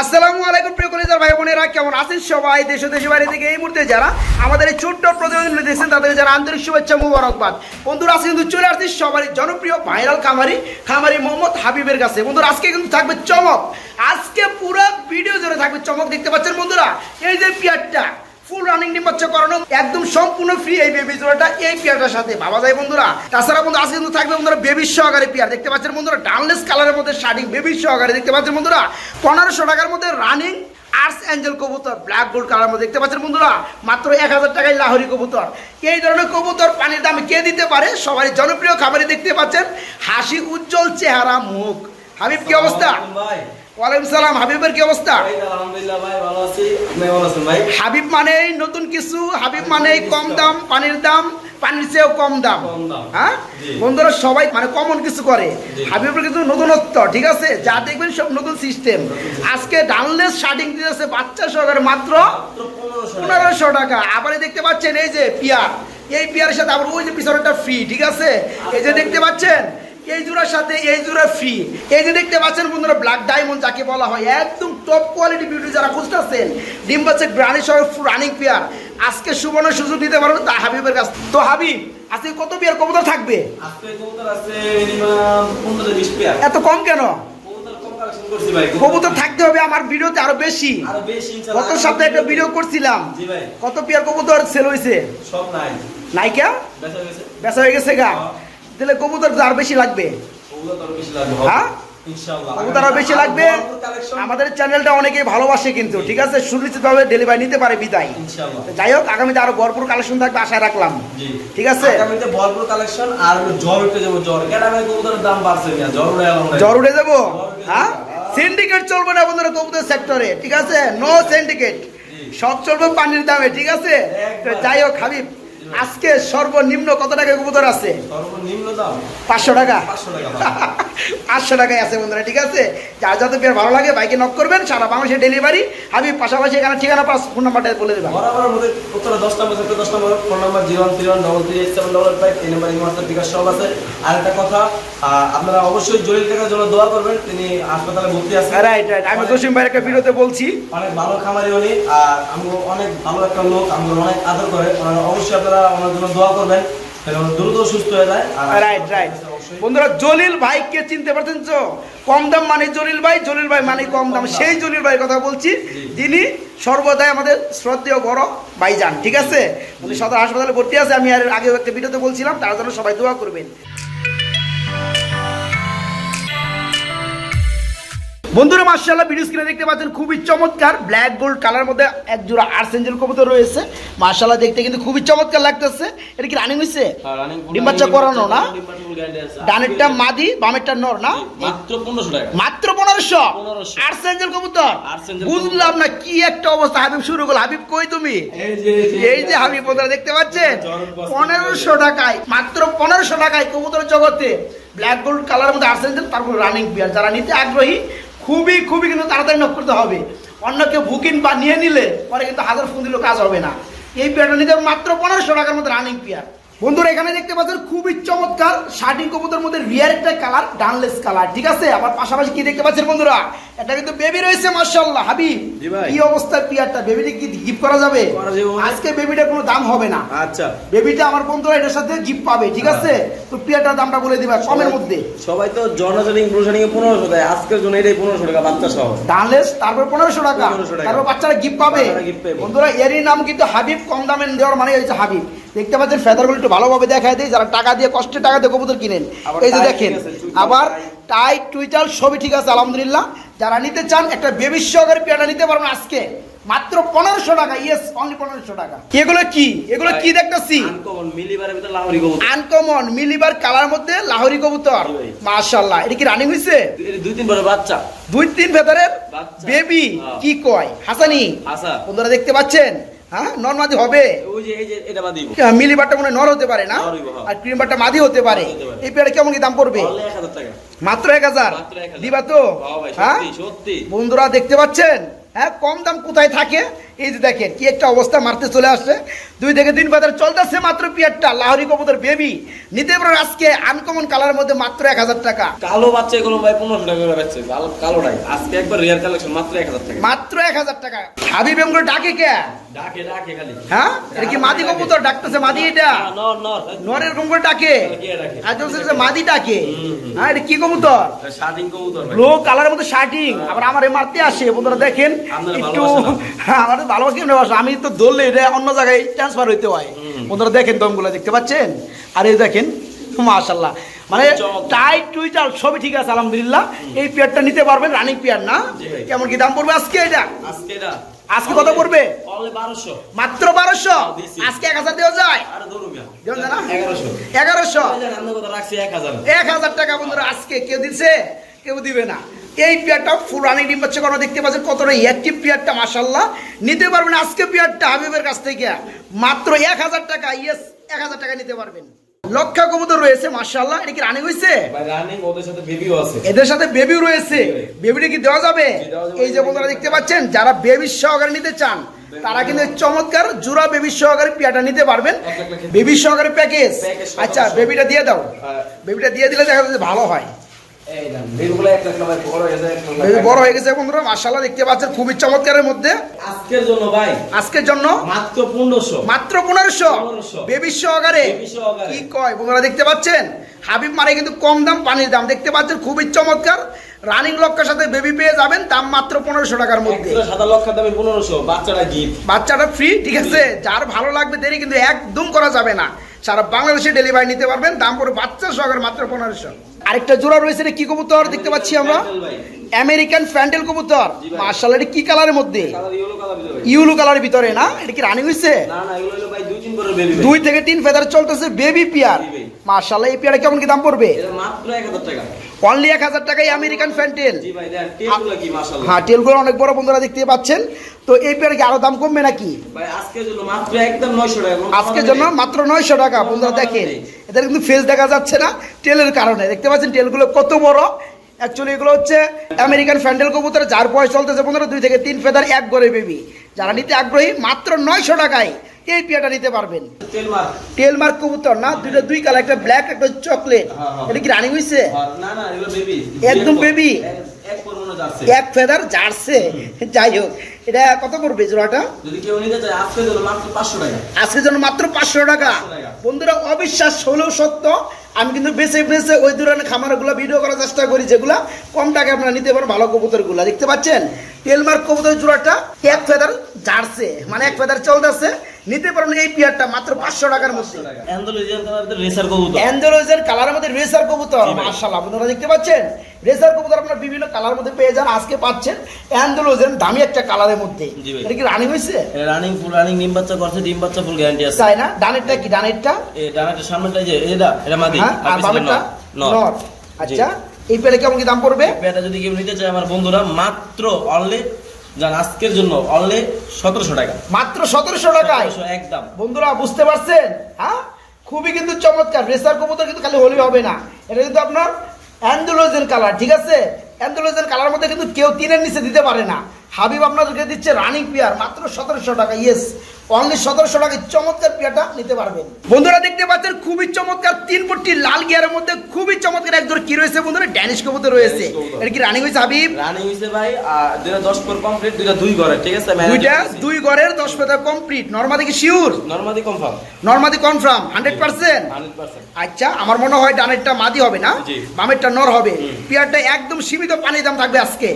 আসসালামু আলাইকুম প্রিয় কলিজার ভাই বোনেরা, কেমন আছেন সবাই? দেশ দেশে বাইরে থেকে এই মুহূর্তে যারা আমাদের এই ছোট্ট প্রতিবেদন দেখছেন, তাদের যারা আন্তরিক শুভেচ্ছা, মুবারকবাদ। বন্ধুরা, আজকে কিন্তু চলে আসছি সবারই জনপ্রিয় ভাইরাল খামারি খামারি মোহাম্মদ হাবিবের কাছে। বন্ধুরা, আজকে কিন্তু থাকবে চমক। আজকে পুরো ভিডিও জুড়ে থাকবে চমক, দেখতে পাচ্ছেন বন্ধুরা? এই যে পিয়ারটা ফুল রানিং নিমজ্জ করানো, একদম সম্পূর্ণ ফ্রি এই বেবি জোড়াটা এই পিয়ারটার সাথে। ভাবা যায় বন্ধুরা, তাছাড়া বন্ধু, আজকে কিন্তু থাকবে বন্ধুরা বেবি সহকারে পিয়ার দেখতে পাচ্ছেন বন্ধুরা ডানলেস কালারের মধ্যে শাড়ি বেবি সহকারে। দেখতে পাচ্ছেন বন্ধুরা, পনেরোশো টাকার মধ্যে রানিং আর্টস অ্যাঞ্জেল কবুতর ব্ল্যাক গোল্ড কালার মধ্যে। দেখতে পাচ্ছেন বন্ধুরা, মাত্র এক হাজার টাকায় লাহরি কবুতর। এই ধরনের কবুতর পানির দামে কে দিতে পারে? সবাই জনপ্রিয় খাবারে দেখতে পাচ্ছেন, হাসি উজ্জ্বল চেহারা মুখ। হাবিব, কি অবস্থা? ভাই। ওয়ালাইকুম সালাম হাবিবের কি অবস্থা? হাবিব মানেই নতুন কিছু হাবিব মানেই কম দাম পানির দাম পানির চেয়েও কম দাম। হ্যাঁ? বন্ধুরা সবাই মানে কমন কিছু করে। হাবিবের কিন্তু নতুনত্ব ঠিক আছে? যা দেখবেন সব নতুন সিস্টেম আজকে ডানলেস শার্টিং দিতেছে বাচ্চা সহকারে মাত্র মাত্র 1500 টাকা। পনেরোশো টাকা। আবার দেখতে পাচ্ছেন এই যে পিয়ার। এই পিয়ারের সাথে আবার ওই যে পিছনেরটা ফ্রি ঠিক আছে? এই যে দেখতে পাচ্ছেন? এই জোড়ার সাথে এই জোড়া ফ্রি এই যে দেখতে পাচ্ছেন বন্ধুরা ব্ল্যাক ডায়মন্ড যাকে বলা হয় একদম টপ কোয়ালিটি বিউটি যারা খুঁজতেছেন ডিম পাচ্ছে গ্রানি সহ রানিং পেয়ার আজকে সুবর্ণ সুযোগ দিতে পারবেন তা হাবিবের কাছ তো হাবিব আজকে কত পেয়ার কবুতর থাকবে? আজকে কবুতর আছে মিনিমাম 15 থেকে 20 পেয়ার এত কম কেন? কবুতর থাকতে হবে আমার ভিডিওতে আরও বেশি। আরও বেশি ইনশাআল্লাহ। গত সপ্তাহে একটা ভিডিও করছিলাম। জি ভাই। কত পেয়ার কবুতর সেল হয়েছে? সব নাই। নাইকা বেচা গেছে বেচা হয়ে গেছে গা। তাহলে কবুতর আর বেশি লাগবে। হ্যাঁ? কবুতর বেশি লাগবে। আমাদের চ্যানেলটা অনেকেই ভালোবাসে কিন্তু ঠিক আছে? সুনিশ্চিতভাবে ডেলিভারি নিতে পারে বিদায়। যাই হোক আগামীতে আরও ভরপুর কালেকশন থাকবে আশা রাখলাম। ঠিক আছে? আগামীতে ভরপুর কালেকশন আর জ্বর উঠে যাব জ্বর। কেডা কবুতরের দাম বাড়ছে জ্বর উঠে জ্বর উঠে যাব? হ্যাঁ? সিন্ডিকেট চলবে না বন্ধুরা কবুতর সেক্টরে ঠিক আছে? নো সিন্ডিকেট সব চলবে পানির দামে ঠিক আছে? যাই হোক হাবিব। আজকে সর্বনিম্ন কত টাকা কবুতর আছে? সর্বনিম্ন দাম? পাঁচশো টাকা? 500 টাকা পাঁচশো টাকায় আছে বন্ধুরা ঠিক আছে? যার যাতে পেয়ার ভালো লাগে বাইকে নক করবেন সারা বাংলাদেশে ডেলিভারি আমি পাশাপাশি এখানে ঠিকানা পাস ফোন নাম্বারটা বলে দেবেন। বরাবর মধ্যে উত্তরে দশ নম্বর সেক্টর দশ নম্বর phone number zero one three one double three eight seven double five এই নাম্বার ইমার্সের বিকাশ সব আছে। আর একটা কথা আপনারা অবশ্যই জলিল কাকার জন্য দোয়া করবেন তিনি হাসপাতালে ভর্তি আছেন। রাইট রাইট আমি জসিম ভাইয়ের একটা ভিডিওতে বলছি। অনেক ভালো খামারি উনি আর আমি অনেক ভালো একটা লোক আমরা অনেক আদর করে। অবশ্যই আপনারা ওনার জন্য দোয়া করবেন দ্রুত সুস্থ হয়ে যায়। রাইট রাইট বন্ধুরা জলিল ভাইকে চিনতে পারছেন তো? কম দাম মানে জলিল ভাই জলিল ভাই মানে কম দাম। সেই জলিল ভাইয়ের কথা বলছি। যিনি সর্বদাই আমাদের শ্রদ্ধেয় বড় ভাইজান ঠিক আছে? উনি সদর হাসপাতালে ভর্তি আছে। আমি আর আগে একটা ভিডিওতে বলছিলাম তার জন্য সবাই দোয়া করবেন। বন্ধুরা মার্শাল্লাহ ভিডিও স্ক্রিনে দেখতে পাচ্ছেন খুবই চমৎকার ব্ল্যাক গোল্ড কালার মধ্যে এক জোড়া আর্সেঞ্জেল কবুতর রয়েছে। মার্শাল্লাহ দেখতে কিন্তু খুবই চমৎকার লাগতেছে। এটা কি রানিং হয়েছে ডিম বাচ্চা করানো না? ডানেরটা মাদি বামেরটা নর না? মাত্র পনেরোশো টাকা। মাত্র পনেরোশো? 1500 আর্সেঞ্জেল কবুতর? বুঝলাম না কি একটা অবস্থা। হাবিব শুরু করল। হাবিব কই তুমি? এই যে এই যে। হাবিব বন্ধুরা দেখতে পাচ্ছেন। পনেরোশো টাকায় মাত্র পনেরোশো টাকায় কবুতর জগতে ব্ল্যাক গোল্ড কালার মধ্যে আর্সেঞ্জেল তারপর রানিং পিয়ার যারা নিতে আগ্রহী খুবই খুবই কিন্তু তাড়াতাড়ি নক করতে হবে। অন্য কেউ বুকিং বা নিয়ে নিলে পরে কিন্তু হাজার ফোন দিলেও কাজ হবে না। এই পেয়ারটা নিতে মাত্র পনেরোশো টাকার মধ্যে রানিং পেয়ার বন্ধুরা, এখানে দেখতে পাচ্ছেন খুবই চমৎকার শার্টিং কবুতর মধ্যে রিয়ার একটা কালার ডানলেস কালার ঠিক আছে? আবার পাশাপাশি কি দেখতে পাচ্ছেন বন্ধুরা? এটা কিন্তু বেবি রয়েছে মার্শাল্লাহ হাবিব। কি অবস্থার পিয়ারটা বেবিটা কি গিফট করা যাবে? আজকে বেবিটার কোনো দাম হবে না। আচ্ছা। বেবিটা আমার বন্ধুরা এটার সাথে গিফট পাবে ঠিক আছে? তো পিয়ারটার দামটা বলে দিবা কমের মধ্যে। সবাই তো জর্নাজনিং ব্রুশানিং এ পনেরোশো দেয় আজকের জন্য এটাই পনেরোশো টাকা বাচ্চা সহ। ডানলেস তারপর টাকা। 1500 টাকা। তারপর বাচ্চারা গিফট পাবে। বন্ধুরা এরই নাম কিন্তু হাবিব কম দামে দেওয়ার মানে হচ্ছে হাবিব। দেখতে পাচ্ছেন ফেদারগুলো একটু ভালোভাবে দেখায় দেয় যারা টাকা দিয়ে কষ্টের টাকা দিয়ে কবুতর কিনেন। এই যে দেখেন আবার। টাই টুইটাল সবই ঠিক আছে আলহামদুলিল্লাহ। যারা নিতে চান একটা বেবি সহকারে পেয়ারটা নিতে পারবেন আজকে। মাত্র পনেরোশো টাকা ইয়েস অনলি পনেরোশো টাকা। এগুলো কি? এগুলো কি দেখতেছি? আনকমন মিলিবারের ভিতরে লাহোরি কবুতর। আনকমন মিলিবার কালার মধ্যে লাহোরি কবুতর। মাশাল্লাহ এটা কি রানিং হয়েছে? দুই তিন বড় বাচ্চা। দুই তিন ভেতরের বেবি হ্যাঁ। কি কয়? হাসানি বন্ধুরা দেখতে পাচ্ছেন? হ্যাঁ নর্মাদি হবে। ওই যে এই যে এটা বাদ দিব। মিলিবারটা মনে হয় নর হতে পারে না? হ্যাঁ। আর ক্রিম বারটা মাদি হতে পারে। এই পেয়ারে কেমন কি দাম পড়বে? এক হাজার টাকা। মাত্র এক হাজার? মাত্র 1000 দিবা তো? হ্যাঁ? বন্ধুরা দেখতে পাচ্ছেন? হ্যাঁ কম দাম কোথায় থাকে? এই যে দেখেন কি একটা অবস্থা মারতে চলে আসছে। দুই থেকে তিন বাজার চলতেছে মাত্র পিয়ারটা লাহরি কবুতর বেবি নিতে পারেন আজকে আনকমন কালারের মধ্যে মাত্র এক হাজার টাকা। কালো বাচ্চা এগুলো ভাই পনেরোশো টাকা কালো কালোটাই আজকে একবার রিয়ার কালেকশন মাত্র এক হাজার টাকা। মাত্র এক হাজার টাকা। হাবিব এমগুলো ডাকে কে? ডাকে ডাকে খালি। হ্যাঁ? এটা কি মাদি কবুতর? ডাকতেছে মাদি এটা? হ্যাঁ, নর নর নর এরকম করে ডাকে? বলছে মাদি ডাকে। হ্যাঁ এটা কি কবুতর? শার্টিং কবুতর ব্লু কালারের মধ্যে শার্টিং আবার আমার মারতে আসে। বন্ধুরা দেখেন একটু হ্যাঁ আমার ভালোবাসি কেমন ভালোবাসে আমি তো ধরলে এটা অন্য জায়গায় ট্রান্সফার হইতে হয়। বন্ধুরা দেখেন দমগুলো দেখতে পাচ্ছেন? আর এই দেখেন মাশাল্লাহ মানে টাইট টুইটার সবই ঠিক আছে আলহামদুলিল্লাহ। এই পেয়ারটা নিতে পারবেন রানিং পেয়ার না? কেমন কি দাম পড়বে আজকে এটা? আজকে এটা। আজকে কত পড়বে? মাত্র বারোশো? আজকে এক হাজার দেওয়া যায়? এগারোশো। এক হাজার। টাকা বন্ধুরা আজকে কেউ দিচ্ছে কেউ দিবে না। এই পেয়ারটা ফুরানি ডিম বাচ্চা কোনো দেখতে পাচ্ছেন কতটা অ্যাক্টিভ পেয়ারটা মাসাল্লাহ নিতে পারবেন আজকে পেয়ারটা হাবিবের কাছ থেকে। মাত্র এক হাজার টাকা ইয়েস এক হাজার টাকা নিতে পারবেন। লক্ষা কবুতর রয়েছে এটা কি রানিং হয়েছে রানিং ওদের সাথে বেবিও আছে। এদের সাথে বেবিও রয়েছে। বেবিটা কি দেওয়া যাবে। এই যে বন্ধুরা দেখতে পাচ্ছেন যারা বেবির সহকারে নিতে চান তারা কিন্তু চমৎকার জোড়া বেবির সহকারে পিয়াটা নিতে পারবেন। বেবির সহকারে প্যাকেজ আচ্ছা বেবিটা দিয়ে দাও। হ্যাঁ। বেবিটা দিয়ে দিলে দেখা যাচ্ছে ভালো হয়। বড় হয়ে গেছে বন্ধুরা দেখতে পাচ্ছেন খুবই চমৎকারের মধ্যে। আজকের জন্য ভাই আজকের জন্য? মাত্র পনেরোশো। মাত্র 1500 বেবির বেবি সহকারে। কি কয় বন্ধুরা দেখতে পাচ্ছেন? হাবিব মারে কিন্তু কম দাম পানির দাম। দেখতে পাচ্ছেন খুবই চমৎকার। রানিং লক্ষ্যের সাথে বেবি পেয়ে যাবেন দাম মাত্র পনেরোশো টাকার মধ্যে। সাদা লক্ষার দামে পনেরোশো বাচ্চাটা গিফট বাচ্চাটা ফ্রি ঠিক আছে? যার ভালো লাগবে দেরি কিন্তু একদম করা যাবে না। সারা বাংলাদেশে ডেলিভারি নিতে পারবেন। দাম করে বাচ্চা সহকারে মাত্র পনেরোশো। আরেকটা জোড়া রয়েছে এটা কি কবুতর দেখতে পাচ্ছি আমরা? আমেরিকান ফ্যান্ডেল কবুতর। মার্শাল এটা কি কালারের মধ্যে? ইউলো কালারের ভিতরে না? এটা কি রানিং হয়েছে দুই থেকে তিন ফেদার চলতেছে বেবি পিয়ার মার্শাল এই পিয়ারে কেমন কি দাম পড়বে? মাত্র এক হাজার টাকা। অনলি এক হাজার টাকায় আমেরিকান ফ্যান্টেল হ্যাঁ টেলগুলো অনেক বড় বন্ধুরা দেখতে পাচ্ছেন। তো এই পেয়ারে কি আরও দাম কমবে নাকি? আজকের জন্য মাত্র নয়শো টাকা। বন্ধুরা দেখেন। এদের কিন্তু ফেস দেখা যাচ্ছে না টেলের কারণে। দেখতে পাচ্ছেন টেলগুলো কত বড়। অ্যাকচুয়ালি এগুলো হচ্ছে আমেরিকান ফ্যান্ডেল কবুতর যার বয়স চলতেছে বন্ধুরা দুই থেকে তিন ফেদার এক গড়ে বেবি যারা নিতে আগ্রহী মাত্র নয়শো টাকায় এই পেয়ারটা নিতে পারবেন। তেল মার। টেল মার্ক কবুতর না দুইটা দুই কালার একটা ব্ল্যাক একটা চকলেট হ্যাঁ, হ্যাঁ। এটা কি রানিং হয়েছে না না এগুলো বেবি একদম baby? এক ফেদার জার্সে যাই হোক এটা কত করবে জোড়াটা? যদি কেউ নিতে চায় আজকের জন্য মাত্র পাঁচশো টাকা। আজকের জন্য মাত্র পাঁচশো টাকা। টাকা। বন্ধুরা অবিশ্বাস হলেও সত্য আমি কিন্তু বেছে বেছে ওই ধরনের খামারগুলো ভিডিও করার চেষ্টা করি যেগুলা কম টাকা আপনারা নিতে পারেন ভালো কবুতরগুলো। দেখতে পাচ্ছেন? তেলমার্ক কবুতর জোড়াটা এক ফেদার জার্সে মানে এক ফেদার চলতেছে। নিতে পারেন এই পিয়ারটা মাত্র পাঁচশো টাকার মধ্যে। অ্যান্ডোলজিয়ান কালার কালারের মধ্যে রেসার কবুতর। মাশাআল্লাহ আপনারা দেখতে পাচ্ছেন? রেসার কবুতর আপনারা বিভিন্ন কালার মধ্যে পেয়ে যান আজকে পাচ্ছেন অ্যান্ডোলজের দামি একটা কালারের মধ্যে। এটা কি রানিং হয়েছে? রানিং ফুল রানিং ডিম বাচ্চা করছে ডিম বাচ্চা ফুল গ্যারান্টি আছে। তাই না? ডানেরটা কি ডানেরটা? ডানাটা সামনেটা যে এটা এটা মাদি হ্যাঁ আর বামেরটা? নর আচ্ছা এই পেলে কেমন কি দাম পড়বে? পেটা যদি কেউ নিতে চায় আমার বন্ধুরা মাত্র অনলি জান আজকের জন্য অনলি সতেরোশো টাকা। মাত্র সতেরোশো টাকায়? একদম। বন্ধুরা বুঝতে পারছেন? হ্যাঁ? খুবই কিন্তু চমৎকার। রেসার কবুতর কিন্তু খালি হলেই হবে না। এটা কিন্তু আপনার অ্যান্ডোলোজেন কালার ঠিক আছে? অ্যান্ডোলোজেন কালার মধ্যে কিন্তু কেউ তিনের নিচে দিতে পারে না। হাবিব আপনাদেরকে দিচ্ছে রানিং পেয়ার মাত্র সতেরোশো টাকা ইয়েস অনলি সতেরোশো টাকায় চমৎকার পিয়াটা নিতে পারবেন। বন্ধুরা দেখতে পাচ্ছেন খুবই চমৎকার তিন পট্টি লাল গিয়ারের মধ্যে খুবই চমৎকার একজন কি রয়েছে বন্ধুরা? ড্যানিশ কবুতর রয়েছে। এটা কি রানিং হয়েছে হাবিব? রানিং হইছে ভাই দুইটা দশ পর কমপ্লিট দুইটা দুই ঘরে ঠিক আছে? দুইটা দুই ঘরের দশ পেতা কমপ্লিট নর্মাদি কি শিওর নর্মালি কনফার্ম নর্মাদি কনফার্ম হান্ড্রেড পার্সেন্ট আচ্ছা আমার মনে হয় ডানেরটা মাদি হবে না। বামেরটা নর হবে। পেয়ারটা একদম সীমিত পানির দাম থাকবে আজকে।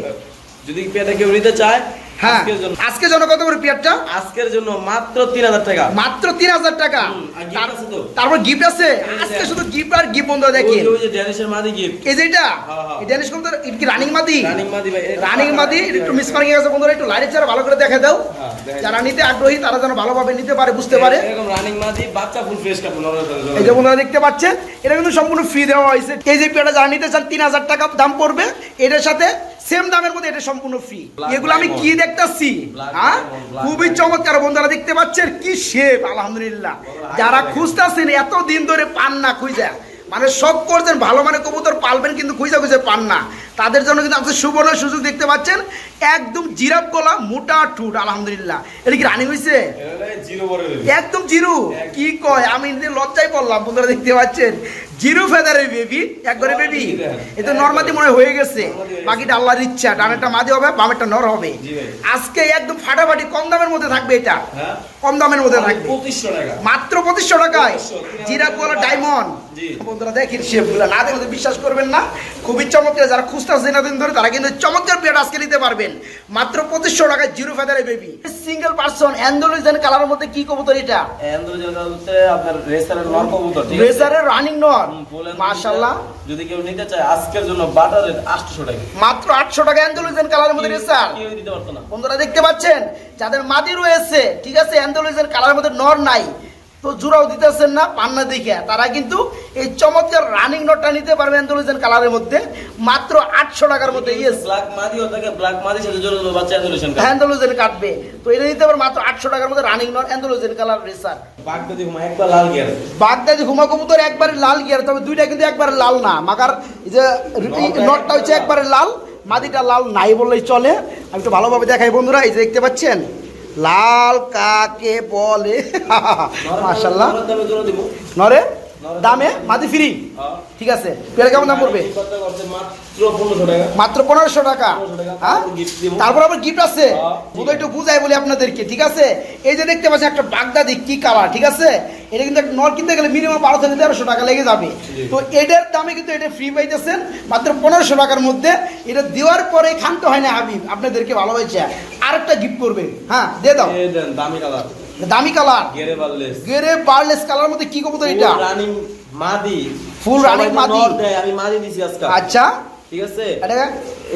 যদি কেউ নিতে চায় হ্যাঁ। আজকের জন্য কত করে পেয়ারটা? আজকের জন্য মাত্র তিন হাজার টাকা। মাত্র তিন হাজার টাকা। হুম, আর gift তার- আছে তো? তারপর গিফট আছে? আছে। আজকে শুধু গিফট আর গিফট বন্ধ ওই ওই যে ড্যানিশের মাদি গিফট এই যে এটা। এই ড্যানিশ কবুতর এটা কি রানিং মাদি? রানিং মাদি ভাই রানিং মাদি একটু মিস মার্কিং আছে বন্ধুরা একটু লাইটের ছাড়া ভালো করে দেখে দাও। হ্যাঁ, যারা নিতে আগ্রহী তারা যেন ভালোভাবে নিতে পারে বুঝতে পারে। এরকম রানিং মাদি বাচ্চা ফুল ফ্রেশ কাপড় এই যে বন্ধুরা দেখতে পাচ্ছেন? এটা কিন্তু সম্পূর্ণ ফ্রি দেওয়া হয়েছে। এই যে পেয়ারটা যারা নিতে চান তিন হাজার টাকা দাম পড়বে। এটার সাথে সেম দামের মধ্যে এটা সম্পূর্ণ ফ্রি এগুলো আমি কি দেখতাছি? হ্যাঁ? খুবই চমৎকার। বন্ধুরা দেখতে পাচ্ছেন কি শেপ আলহামদুলিল্লাহ। যারা খুঁজতেছেন এত দিন ধরে পান না খুঁজা। মানে সব করছেন ভালো মানে কবুতর পালবেন কিন্তু খুঁজে খুঁজে পান না। তাদের জন্য কিন্তু আমাদের সুবর্ণ সুযোগ দেখতে পাচ্ছেন। একদম জিরাপ গলা মোটা ঠুট আলহামদুলিল্লাহ। এটা কি রানিং হয়েছে একদম জিরু। কি কয়? আমি লজ্জায় পড়লাম বন্ধুরা দেখতে পাচ্ছেন। জিরু ফেদারের বেবি একবারে বেবি এ তো নর্মাদি মনে হয় গেছে। বাকিটা আল্লাহর ইচ্ছা ডানেরটা মাদি হবে বামেরটা নর হবে। আজকে একদম ফাটাফাটি কম দামের মধ্যে থাকবে এটা। হ্যাঁ? কম দামের মধ্যে থাকবে। মাত্র পঁচিশশো টাকায়। 2500 জিরাপ গলা ডায়মন্ড। বন্ধুরা দেখেন শেপগুলো না দেখলে বিশ্বাস করবেন না। খুবই চমৎকার যারা খুঁজতেছে দিন ধরে তারা কিন্তু চমৎকার পেট আজকে নিতে পারবেন। মাত্র পঁচিশশো টাকায় জিরো ফেদারে বেবি। সিঙ্গেল পার্সন অ্যান্ডোলিজেন কালারের মধ্যে কি কবুতর এটা? আপনার রেসারের নর কবুতর রেসারের রানিং নট হুম, যদি কেউ নিতে চায় আজকের জন্য বাটার রেট আটশো টাকা। মাত্র আটশো টাকা অ্যান্ডোলিজেন কালারের মধ্যে রেসার কেউ দিতে পারতো না। বন্ধুরা দেখতে পাচ্ছেন যাদের মাদি রয়েছে ঠিক আছে কালারের মধ্যে নর নাই তো জোড়াও দিতেছেন না পান্না দেখে। তারা কিন্তু এই চমৎকার রানিং নটটা নিতে পারবে অ্যান্ডোলিজেন কালারের মধ্যে মাত্র আটশো টাকার মধ্যে ইয়েস ব্ল্যাক মাদিও থাকে ব্ল্যাক মাদির সাথে জোরে জোরে বাচ্চা অ্যান্ডোলিজেন কাটবে। তো এটা নিতে পারবে মাত্র আটশো টাকার মধ্যে রানিং নট অ্যান্ডোলিজেন কালার রেসার বাঘটা দেখুন একবার লাল গিয়ার বাগদাদি হুমা কবুতর একবারে লাল গিয়ার তবে দুইটা কিন্তু একবারে লাল না। যে নটটা হচ্ছে একবারে লাল মাদিটা লাল নাই বললেই চলে। আমি তো ভালোভাবে দেখাই বন্ধুরা এই যে দেখতে পাচ্ছেন? লাল কাকে বলে? নরে? দামে? মাদি ফ্রি? হ্যাঁ। ঠিক আছে। পেয়ারা কেমন দাম পড়বে? মাত্র পনেরোশো টাকা। মাত্র পনেরোশো টাকা 1500 টাকা, হ্যাঁ? তারপর আবার গিফট আছে। হ্যাঁ। বুধ একটু বুঝাই বলি আপনাদেরকে ঠিক আছে? এই যে দেখতে পাচ্ছেন একটা বাগদাদি কি কালার ঠিক আছে? এটা কিন্তু একটা নর কিনতে গেলে মিনিমাম বারো থেকে তেরোশো টাকা লেগে যাবে। তো এটার দামে কিন্তু এটা ফ্রি পাইতেছেন মাত্র পনেরোশো টাকার মধ্যে। এটা দেওয়ার পরে খানতে হয় না হাবিব আপনাদেরকে ভালোবাসে। আরেকটা গিফট করবে হ্যাঁ দিয়ে দাও। দামি কালার দামি কালার। গেরে বাললেস গেরে বার্লেস কালার মধ্যে কি কবুতর এটা? রানিং মাদি। সবাই running মাদি। আমি মাদি দিছি আজকে। আচ্ছা। ঠিক আছে? এটা?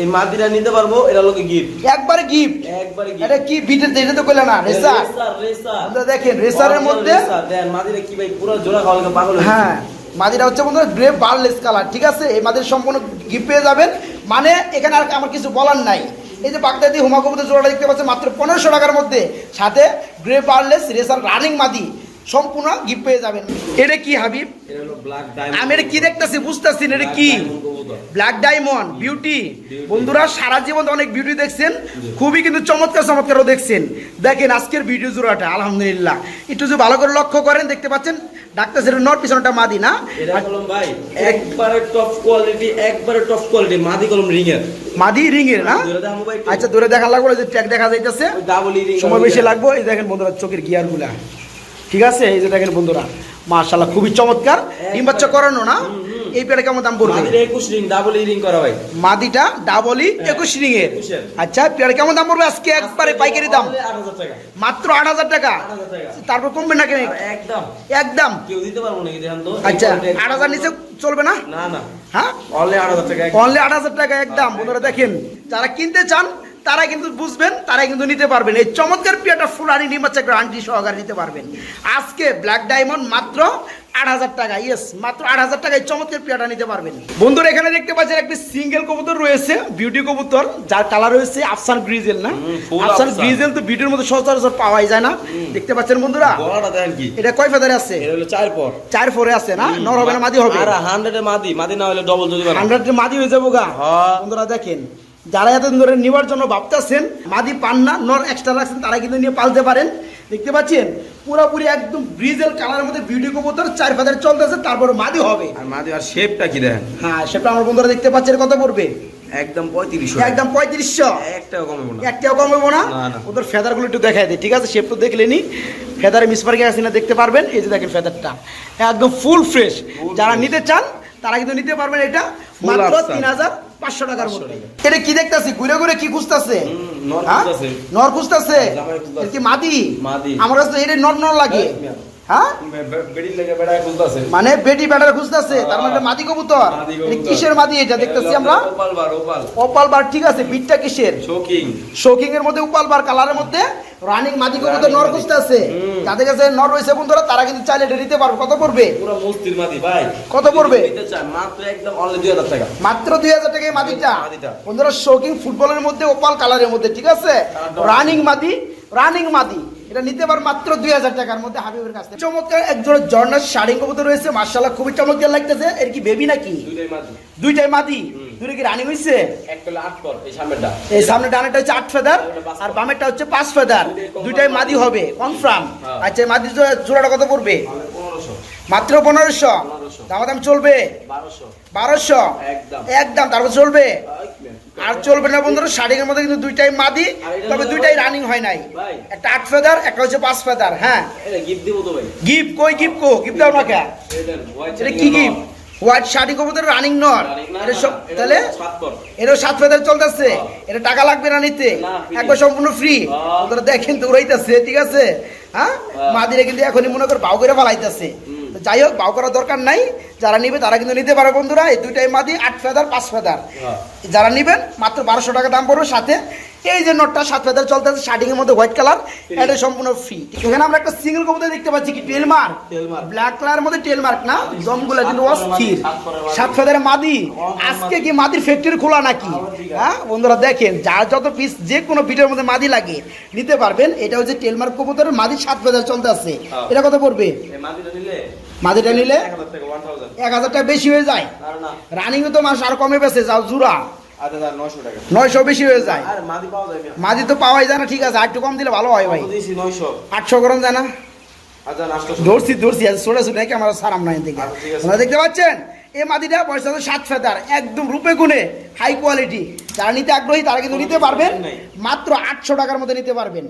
এই মাদিটা নিতে পারব এটা লোকে গিফট একবারে গিফট একবারে এটা কি বিটের এটা তো কইলে না রেসার। রেসার আপনারা দেখেন রেসারের মধ্যে দেন মাদিরা কি ভাই পুরো জোড়া খাওয়া পাগল হ্যাঁ মাদিটা হচ্ছে বন্ধুরা গ্রে বার্লেস কালার ঠিক আছে? এই মাদির সম্পূর্ণ গিফট পেয়ে যাবেন। মানে এখানে আর আমার কিছু বলার নাই। এই যে বাগদাদি হুমা কবুতর জোড়াটা দেখতে পাচ্ছেন মাত্র পনেরোশো টাকার মধ্যে। সাথে গ্রে বার্লেস রেসার রানিং মাদি সম্পূর্ণ গিফট পেয়ে যাবেন। এটা কি হাবিব? আমি এটা কি দেখতেছি বুঝতেছি এটা কি? ব্ল্যাক ডায়মন্ড বিউটি বন্ধুরা সারা জীবন অনেক বিউটি দেখছেন খুবই কিন্তু চমৎকার চমৎকারও দেখছেন। দেখেন আজকের ভিডিও জোড়াটা আলহামদুলিল্লাহ। একটু যদি ভালো করে লক্ষ্য করেন দেখতে পাচ্ছেন ডাক্তার সেটা নট পিছনটা মাদি না? এটা কলম ভাই একবারে টপ কোয়ালিটি একবারে টপ কোয়ালিটি মাদি কলম রিং এর মাদি রিং এর না আচ্ছা দূরে দেখা লাগবে যে ট্র্যাক দেখা যাইতেছে। সময় বেশি লাগবে এই দেখেন বন্ধুরা চোখের গিয়ারগুলা ঠিক আছে? এই যে দেখেন বন্ধুরা মাশাআল্লাহ খুবই চমৎকার। ডিম বাচ্চা করানো না? এই পেয়ারা কেমন দাম পড়বে? 21 রিং ডাবল রিং করা ভাই। মাদিটা ডাবলই একুশ রিং এর। আচ্ছা পেয়ারা কেমন দাম পড়বে আজকে? একবারে পাইকারি দাম। মাত্র আট হাজার টাকা? তারপর কমবে নাকি? আর একদম। একদম? কেউ দিতে পারব নাকি? দেখেন তো আচ্ছা আট হাজার নিচে চলবে না? না না। হ্যাঁ? অনলি 8000 টাকা অনলি আট হাজার টাকা একদম। বন্ধুরা দেখেন যারা কিনতে চান তারা কিন্তু বুঝবেন তারা কিন্তু নিতে পারবেন। এই চমৎকার পিয়াটা ফুলানি নিমাচ্ছে গ্রান্টি সহকারে নিতে পারবেন। আজকে ব্ল্যাক ডায়মন্ড মাত্র আট হাজার টাকা ইয়েস মাত্র আট হাজার টাকায় চমৎকার পিয়াটা নিতে পারবেন। বন্ধুরা এখানে দেখতে পাচ্ছেন একটি সিঙ্গেল কবুতর রয়েছে বিউটি কবুতর যার কালার রয়েছে আফসান গ্রিজেল না? আফসান। গ্রিজেল তো বিউটির মধ্যে সচরাচর পাওয়াই যায় না। দেখতে পাচ্ছেন বন্ধুরা? এটা কয় ফেদারে আছে? চার পর। চার ফোরে আছে না? নর হবে না মাদি হবে। 100 মাদি মাদি না হলে ডবল যদি পারে হান্ড্রেড মাদি হয়ে যাব গা। হ্যাঁ। বন্ধুরা দেখেন। যারা এতদিন ধরে নেওয়ার জন্য ভাবতেছেন মাদি পান না নর এক্সট্রা রাখছেন তারা কিন্তু নিয়ে পালতে পারেন। দেখতে পাচ্ছেন? পুরোপুরি একদম ব্রিজেল কালারের মধ্যে বিউটি কবুতর চার ফাদার চলতেছে তারপর মাদি হবে। আর মাদি আর শেপটা কি দেখেন? হ্যাঁ সেটা আমার বন্ধুরা দেখতে পাচ্ছেন কত পড়বে? একদম 3500 একদম পঁয়ত্রিশশো। একটাও কমবে না। একটাও কমবো না। ওদের ফেদারগুলো একটু দেখাই দিই ঠিক আছে? শেপ তো দেখলেনি ফেদারে মিসমার্কে আছে না দেখতে পারবেন। এই যে দেখেন ফেদারটা একদম ফুল ফ্রেশ যারা নিতে চান তারা কিন্তু নিতে পারবেন এটা মাত্র তিন হাজার পাঁচশো টাকার মধ্যে টাকা। এটা কি দেখতেছি? ঘুরে ঘুরে কি খুঁজতেছে? নর হ্যাঁ? খুঁজতাছে। কি মাদি? মাদি। আমার কাছে এটা নর নর লাগে। হ্যাঁ, মানে বেটি ব্যাটার খুঁজতাছে তার মানে মাদি কবুতর। কিসের মাদি এটা দেখতেছি আমরা? ওপাল বার ঠিক আছে বিটটা কিসের? শোকিং শোকিং এর মধ্যে উপাল বার কালারের মধ্যে রানিং মাদি কবুতর নর মাদি। খুঁজতে আছে হুম। যাদের কাছে নর রয়েছে বন্ধুরা তারা কিন্তু চাইলে এটা নিতে পারবে। কত পড়বে? পুরো মস্তির মাদি ভাই। কত পড়বে? মাত্র একদম অনলি 2000 টাকা। মাত্র দুই হাজার টাকায় মাদিটা। মাদিটা। বন্ধুরা শোকিং ফুটবলের মধ্যে ওপাল কালারের মধ্যে ঠিক আছে? রানিং মাদি রানিং মাদি। এটা নিতে পার মাত্র দুই হাজার টাকার মধ্যে হাবিবের কাছে চমৎকার একজন জর্নার শাড়ি কবুতর রয়েছে মার্শাল্লাহ খুবই চমৎকার লাগতেছে। এর কি বেবি নাকি? দুইটাই মাদি। দুটো কি রানিং হয়েছে এই সামনে হচ্ছে আট ফেদার আর বামেরটা হচ্ছে পাঁচ ফেদার। দুইটাই মাদি হবে কনফার্ম হ্যাঁ। আচ্ছা মাদি জোড়াটা কত পড়বে? মাত্র পনেরোশো। দাম চলবে? বারোশো। একদম। তারপর চলবে? আর চলবে না বন্ধুরা শাড়ির মধ্যে কিন্তু দুইটাই মাদি তবে দুইটাই রানিং হয় নাই। একটা আট ফেদার একটা হচ্ছে পাঁচ ফেদার হ্যাঁ। গিফট কই গিফট কো? গিফট দাও না কে এটা কি গিফট হোয়াইট শাড়ি কবুতর রানিং নর এটা সব তাহলে হলো সাত ফেদার চলতেছে। হ্যাঁ। এটা টাকা লাগবে না নিতে। একবার সম্পূর্ণ ফ্রি হ্যাঁ। ওরা দেখেন তো উড়াইতেছে ঠিক আছে? হ্যাঁ? হ্যাঁ। মাদিরে কিন্তু এখনই মনে করে বাউ করে ফেলাইতেছে। যাই হোক বাউ করার দরকার নাই। যারা নিবে তারা কিন্তু নিতে পারে বন্ধুরা। এই দুইটাই মাদি আট ফেদার পাঁচ ফেদার। হ্যাঁ। যারা নিবেন মাত্র বারোশো টাকা দাম পড়বে সাথে। এই যে নোটটা সাত ফেদার চলতেছে শার্টিং এর মধ্যে হোয়াইট কালার এটা সম্পূর্ণ ফ্রি এখানে আমরা একটা সিঙ্গেল কবুতর দেখতে পাচ্ছি কি টেল মার্ক। ব্ল্যাক কালার মধ্যে টেল মার্ক না? দমগুলো কিন্তু অস্থির। সাত ফেদারে মাদি। আজকে কি মাদির ফ্যাক্টরি খোলা নাকি। হ্যাঁ বন্ধুরা দেখেন যার যত পিস যে কোনো পিঠের মধ্যে মাদি লাগে নিতে পারবেন। এটা হচ্ছে টেল মার্ক কবুতরের মাদি সাত ফেদার চলতে আছে। হ্যাঁ। এটা কত পড়বে? মাদিটা নিলে মাদিটা নিলে এক হাজার টাকা, 1000 এক হাজার টাকা বেশি হয়ে যায়। রানিং তো মাস আর কমে বেছে যাও জুরা। নয়শো বেশি হয়ে যায়। মাদি তো পাওয়াই যায় না ঠিক আছে কম দিলে ভালো হয় ভাই। আটশো গরম যায় না। হাজার আটশোশো। ধরছি ধরছি আজ ছোটা ছোটা কি আমার সারাম নাই দেখে ঠিক আছে। আপনারা দেখতে পাচ্ছেন? এই মাদিটা পয়সা তো সাত ফেদার একদম রূপে গুণে হাই কোয়ালিটি যারা নিতে আগ্রহী তারা কিন্তু নিতে পারবেন। মাত্র আটশো টাকার মধ্যে নিতে পারবেন।